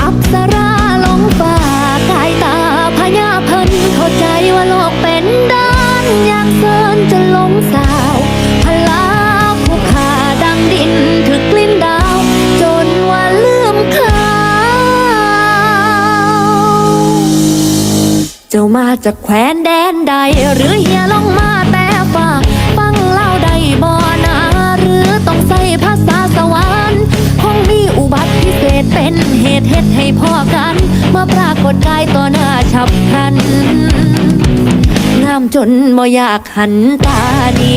อัปสราลงฟ้ากายตาพญาเพิ่นเข้าใจว่าโลกเป็นด้านอยากเสินจะลงสาวพลาผู้ขาดังดินถึกกลิ้นดาว จนว่าลืมเขาเจ้ามาจากแคว้นแดนใดหรือเฮียลงมา ตุเป็นเหตุเหตุให้พ่อกันเมื่อปรากฏกายต่อหน้าฉับพลัน งามจนบ่อยากหันตาหนี